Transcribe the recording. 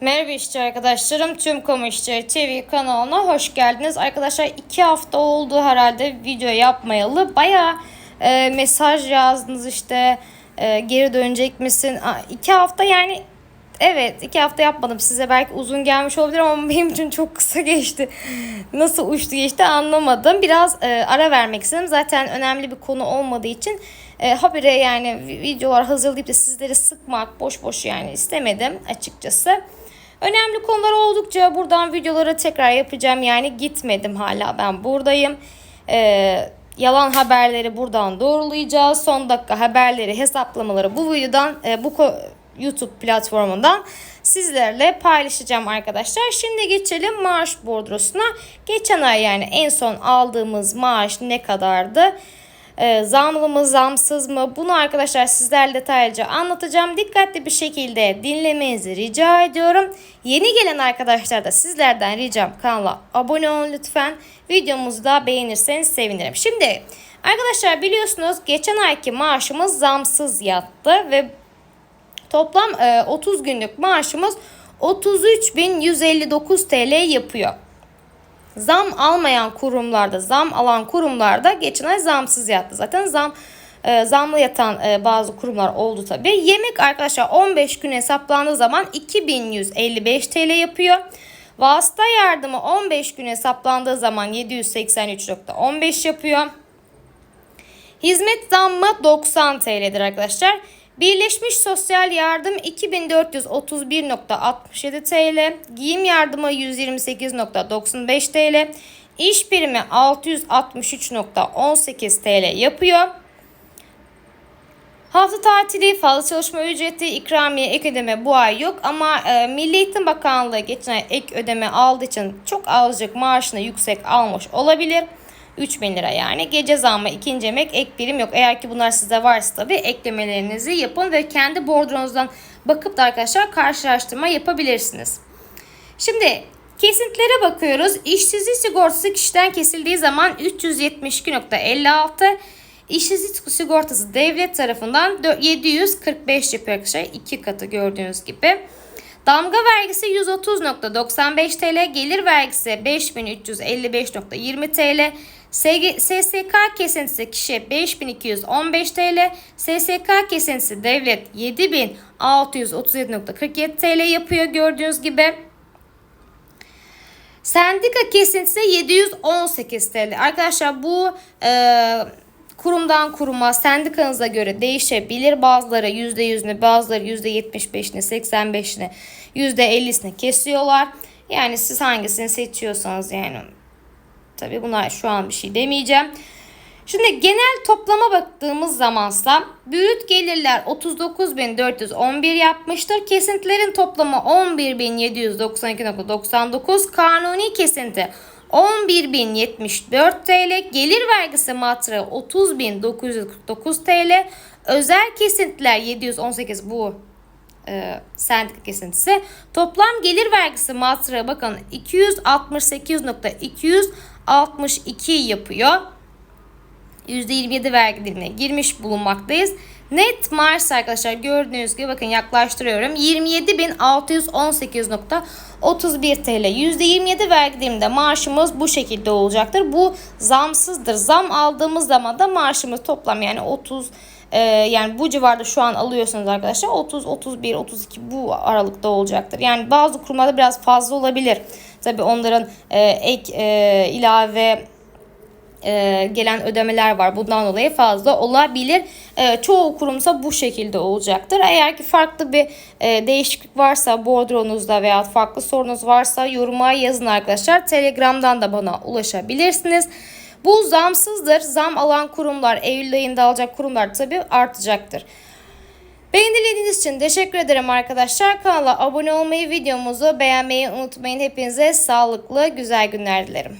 Merhaba işçi arkadaşlarım. Tüm Kamu İşçileri TV kanalına hoş geldiniz. Arkadaşlar iki hafta oldu herhalde video yapmayalı. Baya e, mesaj yazdınız işte e, geri dönecek misin? Aa, iki hafta yani evet iki hafta yapmadım. Size belki uzun gelmiş olabilir ama benim için çok kısa geçti. Nasıl uçtu geçti anlamadım. Biraz e, ara vermek istedim. Zaten önemli bir konu olmadığı için e, habire yani videolar hazırlayıp da sizleri sıkmak boş boş yani istemedim açıkçası. Önemli konular oldukça buradan videoları tekrar yapacağım. Yani gitmedim hala ben buradayım. Ee, yalan haberleri buradan doğrulayacağız. Son dakika haberleri, hesaplamaları bu videodan, e, bu YouTube platformundan sizlerle paylaşacağım arkadaşlar. Şimdi geçelim maaş bordrosuna. Geçen ay yani en son aldığımız maaş ne kadardı? E, zamlı mı zamsız mı bunu arkadaşlar sizlerle detaylıca anlatacağım. Dikkatli bir şekilde dinlemenizi rica ediyorum. Yeni gelen arkadaşlar da sizlerden ricam kanala abone olun lütfen. Videomuzu da beğenirseniz sevinirim. Şimdi arkadaşlar biliyorsunuz geçen ayki maaşımız zamsız yattı ve toplam e, 30 günlük maaşımız 33.159 TL yapıyor. Zam almayan kurumlarda, zam alan kurumlarda geçen ay zamsız yattı. Zaten zam e, zamlı yatan e, bazı kurumlar oldu tabi. Yemek arkadaşlar 15 gün hesaplandığı zaman 2155 TL yapıyor. Vasıta yardımı 15 gün hesaplandığı zaman 783.15 yapıyor. Hizmet zammı 90 TL'dir arkadaşlar. Birleşmiş Sosyal Yardım 2431.67 TL, giyim yardımı 128.95 TL, iş birimi 663.18 TL yapıyor. Hafta tatili, fazla çalışma ücreti, ikramiye, ek ödeme bu ay yok ama e, Milli Eğitim Bakanlığı geçen ay ek ödeme aldığı için çok azıcık maaşını yüksek almış olabilir. 3000 lira yani. Gece zammı ikinci emek ek birim yok. Eğer ki bunlar sizde varsa tabii eklemelerinizi yapın ve kendi bordronuzdan bakıp da arkadaşlar karşılaştırma yapabilirsiniz. Şimdi kesintilere bakıyoruz. İşsizlik sigortası kişiden kesildiği zaman 372.56 İşsizlik sigortası devlet tarafından 745 yapıyor arkadaşlar. iki katı gördüğünüz gibi. Damga vergisi 130.95 TL, gelir vergisi 5355.20 TL, SSK kesintisi kişi 5215 TL, SSK kesintisi devlet 7637.47 TL yapıyor gördüğünüz gibi. Sendika kesintisi 718 TL. Arkadaşlar bu e, kurumdan kuruma sendikanıza göre değişebilir. Bazıları %100'ünü bazıları %75'ini 85'ini %50'sini kesiyorlar. Yani siz hangisini seçiyorsanız yani tabi buna şu an bir şey demeyeceğim. Şimdi genel toplama baktığımız zamansa brüt gelirler 39.411 yapmıştır. Kesintilerin toplamı 11.792.99. Kanuni kesinti 11.074 TL. Gelir vergisi matrağı 30.949 TL. Özel kesintiler 718 bu e, sendika kesintisi. Toplam gelir vergisi matrağı bakın 268.262 yapıyor. %27 vergi dilimine girmiş bulunmaktayız. Net maaş arkadaşlar gördüğünüz gibi bakın yaklaştırıyorum. 27.618.31 TL. %27 vergi diliminde maaşımız bu şekilde olacaktır. Bu zamsızdır. Zam aldığımız zaman da maaşımız toplam yani 30 e, yani bu civarda şu an alıyorsanız arkadaşlar 30, 31, 32 bu aralıkta olacaktır. Yani bazı kurumlarda biraz fazla olabilir. Tabi onların e, ek e, ilave e, gelen ödemeler var. Bundan dolayı fazla olabilir. E, çoğu kurumsa bu şekilde olacaktır. Eğer ki farklı bir e, değişiklik varsa bordronuzda veya farklı sorunuz varsa yoruma yazın arkadaşlar. Telegram'dan da bana ulaşabilirsiniz. Bu zamsızdır. Zam alan kurumlar, Eylül ayında alacak kurumlar tabii artacaktır. Beni dinlediğiniz için teşekkür ederim arkadaşlar. Kanala abone olmayı, videomuzu beğenmeyi unutmayın. Hepinize sağlıklı, güzel günler dilerim.